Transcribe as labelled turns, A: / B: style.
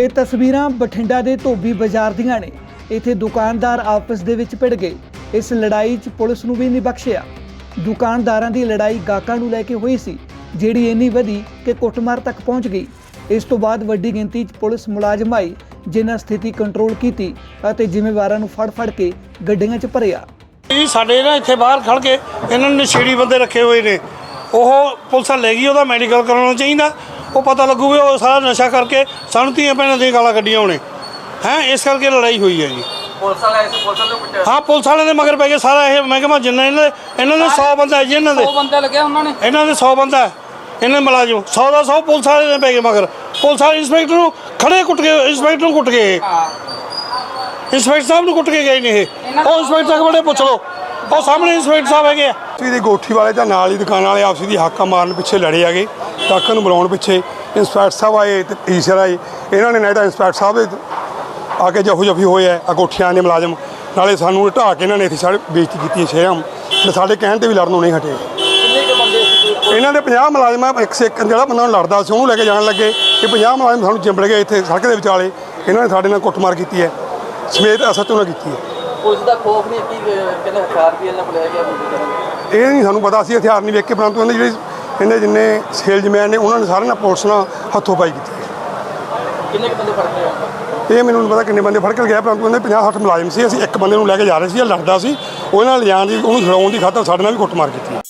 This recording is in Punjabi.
A: ਇਹ ਤਸਵੀਰਾਂ ਬਠਿੰਡਾ ਦੇ ਧੋਬੀ ਬਾਜ਼ਾਰ ਦੀਆਂ ਨੇ। ਇੱਥੇ ਦੁਕਾਨਦਾਰ ਆਪਸ ਦੇ ਵਿੱਚ ਭਿੜ ਗਏ। ਇਸ ਲੜਾਈ 'ਚ ਪੁਲਿਸ ਨੂੰ ਵੀ ਨਹੀਂ ਬਖਸ਼ਿਆ। ਦੁਕਾਨਦਾਰਾਂ ਦੀ ਲੜਾਈ ਗਾਹਕਾਂ ਨੂੰ ਲੈ ਕੇ ਹੋਈ ਸੀ, ਜਿਹੜੀ ਇੰਨੀ ਵਧੀ ਕਿ ਕੁੱਟਮਾਰ ਤੱਕ ਪਹੁੰਚ ਗਈ। ਇਸ ਤੋਂ ਬਾਅਦ ਵੱਡੀ ਗਿਣਤੀ 'ਚ ਪੁਲਿਸ ਮੁਲਾਜ਼ਮ ਆਈ, ਜਿਨ੍ਹਾਂ ਸਥਿਤੀ ਕੰਟਰੋਲ ਕੀਤੀ ਅਤੇ ਜ਼ਿੰਮੇਵਾਰਾਂ ਨੂੰ ਫੜ-ਫੜ ਕੇ ਗੱਡੀਆਂ 'ਚ ਭਰਿਆ।
B: ਜੀ, ਸਾਡੇ ਨਾ ਇੱਥੇ ਬਾਹਰ ਖੜ ਕੇ ਇਹਨਾਂ ਨੇ ਨਸ਼ੇੜੀ ਬੰਦੇ ਰੱਖੇ ਹੋਏ ਨੇ। ਉਹ ਪੁਲਿਸ ਲੈ ਗਈ, ਉਹਦਾ ਮੈਡੀਕਲ ਕਰਾਉਣਾ ਚਾਹੀਦਾ। ਉਹ ਪਤਾ ਲੱਗੂ ਵੀ ਉਹ ਸਾਰਾ ਨਸ਼ਾ ਕਰਕੇ ਸਾਨੂੰ ਧੀਆਂ ਭੈਣਾਂ ਦੀਆਂ ਗਾਲਾਂ ਕੱਢੀਆਂ ਉਹਨੇ। ਹੈ ਇਸ ਕਰਕੇ ਲੜਾਈ ਹੋਈ ਹੈ ਜੀ।
C: ਪੁਲਿਸ ਵਾਲਾ ਇਸ ਪੁਲਿਸ ਵਾਲੇ ਕੁੱਟਿਆ
B: ਹਾਂ ਪੁਲਿਸ ਵਾਲਿਆਂ ਦੇ ਮਗਰ ਪੈ ਕੇ ਸਾਰਾ ਇਹ। ਮਹਿਕਮਾ ਜਿੰਨਾ ਇਹਨਾਂ ਦੇ ਇਹਨਾਂ ਦੇ 100 ਬੰਦਾ ਹੈ ਜੀ ਇਹਨਾਂ ਦੇ।
C: ਉਹ ਬੰਦੇ ਲੱਗਿਆ ਉਹਨਾਂ ਨੇ?
B: ਇਹਨਾਂ ਦੇ 100 ਬੰਦਾ ਹੈ। ਇਹਨਾਂ ਦੇ ਮੁਲਾਜ਼ਮ। 100 ਦਾ 100 ਪੁਲਿਸ ਵਾਲੇ ਦੇ ਪੈ ਗਏ ਮਗਰ। ਪੁਲਿਸ ਵਾਲੇ ਇੰਸਪੈਕਟਰ ਨੂੰ ਖੜੇ ਕੁੱਟ ਕੇ ਇੰਸਪੈਕਟਰ ਨੂੰ ਕੁੱਟ ਗਏ
C: ਹਾਂ।
B: ਇੰਸਪੈਕਟਰ ਸਾਹਿਬ ਨੂੰ ਕੁੱਟ ਕੇ ਗਏ ਨੇ ਇਹ। ਉਹ ਇੰਸਪੈਕਟਰ ਸਾਹਿਬ ਬੜੇ ਪੁੱਛ ਲਓ। ਉਹ ਸਾਹਮਣੇ ਇੰਸਪੈਕਟਰ ਸਾਹਿਬ ਹੈਗੇ ਆ।
D: ਆਪਸੀ ਦੀ ਗੋਠੀ ਵਾਲੇ ਤਾਂ ਨਾਲ ਹੀ ਦੁਕਾਨ ਵਾਲੇ ਆਪਸੀ ਦੀ ਹਾਕਾ ਮਾਰਨ ਪਿੱਛੇ ਲੜੇ ਆਗੇ ਟਾਕਰ ਨੂੰ ਬੁਲਾਉਣ ਪਿੱਛੇ ਇੰਸਪੈਕਟਰ ਸਾਹਿਬ ਆਏ ਤੇ ਟੀਚਰ ਆਏ। ਇਹਨਾਂ ਨੇ ਤਾਂ ਇੰਸਪੈਕਟਰ ਸਾਹਿਬ ਦੇ ਆ ਕੇ ਜਫੂ ਜਫੀ ਹੋਏ ਆ ਅਗੋਠੀਆਂ ਦੇ ਮੁਲਾਜ਼ਮ। ਨਾਲੇ ਸਾਨੂੰ ਢਾਹ ਕੇ ਇਹਨਾਂ ਨੇ ਇੱਥੇ ਸਾਡੇ ਬੇਇੱਜ਼ਤੀ ਕੀਤੀ ਸ਼ੇਰਾਮ ਤੇ ਸਾਡੇ ਕਹਿਣ ਤੇ ਵੀ ਲੜਨੋਂ ਨਹੀਂ ਹਟੇ।
C: ਕੁ?
D: ਇਹਨਾਂ ਦੇ 50 ਮੁਲਾਜ਼ਮ ਇੱਕ ਸੇ ਇੱਕ ਜਿਹੜਾ ਬੰਦਾ ਲੜਦਾ ਸੀ ਉਹਨੂੰ ਲੈ ਕੇ ਜਾਣ ਲੱਗੇ। ਇਹ 50 ਮੁਲਾਜ਼ਮ ਸਾਨੂੰ ਚਿੰਬੜ ਗਏ ਇੱਥੇ ਸੜਕ ਦੇ ਵਿਚਾਲੇ। ਇਹਨਾਂ ਨੇ ਸਾਡੇ ਨਾਲ ਕੁੱਟਮਾਰ ਕੀਤੀ ਹੈ। ਸਮੇਤ ਅਸਤ ਨਾਲ ਕੀਤੀ ਹੈ।
C: ਪੁਲਿਸ ਦਾ ਖੋਫ ਨਹੀਂ ਕੀ ਕਹਿੰਦੇ ਹਥਿਆਰ ਵੀ ਇਹਨਾਂ ਕੋਲ ਹੈਗੇ ਆ ਮੁੰਡੇ ਦੇ।
D: ਇਹ ਨਹੀਂ ਸਾਨੂੰ ਪਤਾ ਸੀ ਹਥਿਆਰ ਨਹੀਂ ਵੇਖ ਕੇ ਪਰੰਤੂ ਇਹਨੇ ਜਿਹੜੇ ਇਹਨੇ ਜਿੰਨੇ ਸੇਲਜ਼ਮੈਨ ਨੇ ਉਹਨਾਂ ਨੇ ਸਾਰਿਆਂ ਨਾਲ ਪੁਲਿਸ ਨਾਲ ਹੱਥੋਂ ਪਾਈ ਕੀਤੀ
C: ਕਿੰਨੇ ਬੰਦੇ ਫੜ
D: ਇਹ ਮੈਨੂੰ ਨਹੀਂ ਪਤਾ ਕਿੰਨੇ ਬੰਦੇ ਫੜ ਕੇ ਗਿਆ ਪਰੰਤੂ ਇਹਨੇ 50 60 ਮੁਲਾਜ਼ਮ ਸੀ ਅਸੀਂ ਇੱਕ ਬੰਦੇ ਨੂੰ ਲੈ ਕੇ ਜਾ ਰਹੇ ਸੀ ਇਹ ਲੜਦਾ ਸੀ ਉਹਦੇ ਨਾਲ ਲਿਜਾਣ ਦੀ ਉਹਨੂੰ ਛਡਾਉਣ ਦੀ ਖਾਤਰ ਸਾਡੇ ਨਾਲ ਵੀ ਕੁੱਟਮਾਰ ਕੀਤੀ